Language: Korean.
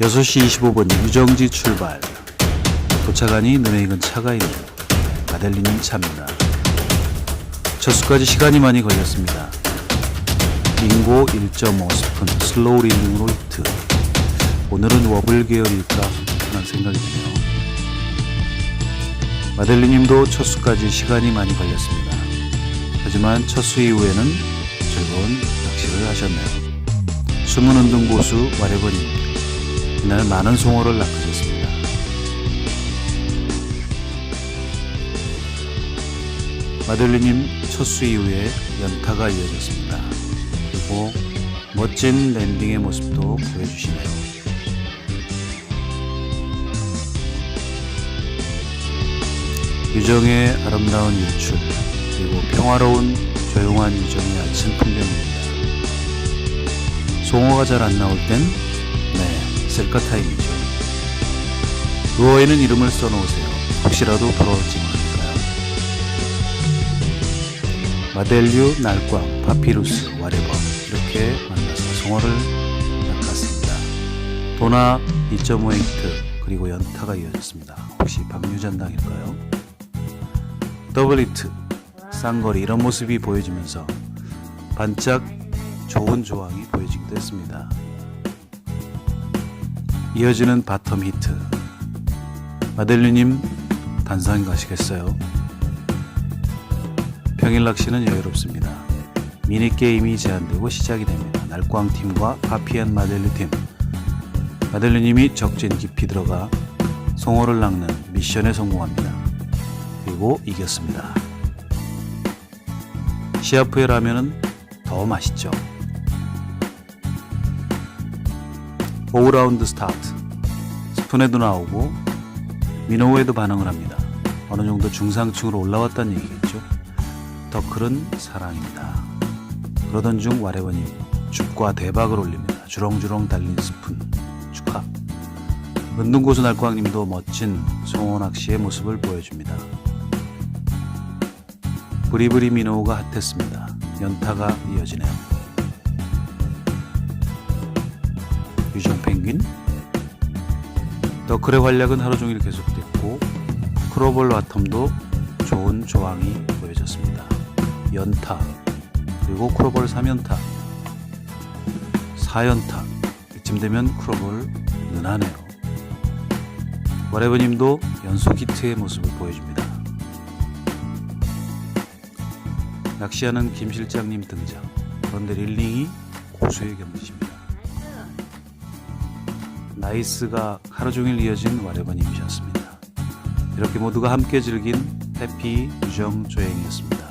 6시 25분 유정지 출발. 도착하니 눈에 익은 차가 있는 아델리님 차입니다. 첫 수까지 시간이 많이 걸렸습니다. 빙고 1.5스푼 슬로우 릴링으로 히트. 오늘은 워블 계열일까 하는 생각이 드네요. 마델리님도 첫 수까지 시간이 많이 걸렸습니다. 하지만 첫수 이후에는 즐거운 낚시를 하셨네요. 숨은 운동 고수 와레버님 이날 많은 송어를 낚으셨습니다. 마델리님 첫수 이후에 연타가 이어졌습니다. 그리고 멋진 랜딩의 모습도 보여주시네요. 유정의 아름다운 일출 그리고 평화로운 조용한 유정의 아침 풍경입니다. 송어가 잘 안 나올 땐 네, 셀카 타임이죠. 루어에는 이름을 써놓으세요. 혹시라도 부러울지 모르니까요. 마델류, 날꽝, 파피루스, 와레버 이렇게 만나서 송어를 낚았습니다. 도나 2.5히트 그리고 연타가 이어졌습니다. 혹시 박유전당일까요? 더블 히트, 쌍거리 이런 모습이 보여지면서 반짝 좋은 조항이 보여지기도 했습니다. 이어지는 바텀 히트. 마델리님 단상 가시겠어요? 평일 낚시는 여유롭습니다. 미니게임이 제한되고 시작이 됩니다. 날꽝팀과 파피안 마델리팀. 마델리님이 적진 깊이 들어가 송어를 낚는 미션에 성공합니다. 그리고 이겼습니다. 시합 후의 라면은 더 맛있죠. 5라운드 스타트. 스푼에도 나오고 미노우에도 반응을 합니다. 어느 정도 중상층으로 올라왔다는 얘기겠죠. 더클은 사랑입니다. 그러던 중 와레버님 죽과 대박을 올립니다. 주렁주렁 달린 스푼 축하. 은둔 고수 날꽝님도 멋진 송어 낚시의 모습을 보여줍니다. 브리브리 미노우가 핫했습니다. 연타가 이어지네요. 더클의 활약은 하루 종일 계속됐고 크로볼 와텀도 좋은 조항이 보여졌습니다. 연타 그리고 크로볼 3연타 4연타 이쯤 되면 크로볼 은하네요. 와레버님도 연속 히트의 모습을 보여줍니다. 낚시하는 김 실장님 등장. 그런데 릴링이 고수의 경지입니다. 나이스가 하루 종일 이어진 와레버님이셨습니다. 이렇게 모두가 함께 즐긴 해피 유정 조행이었습니다.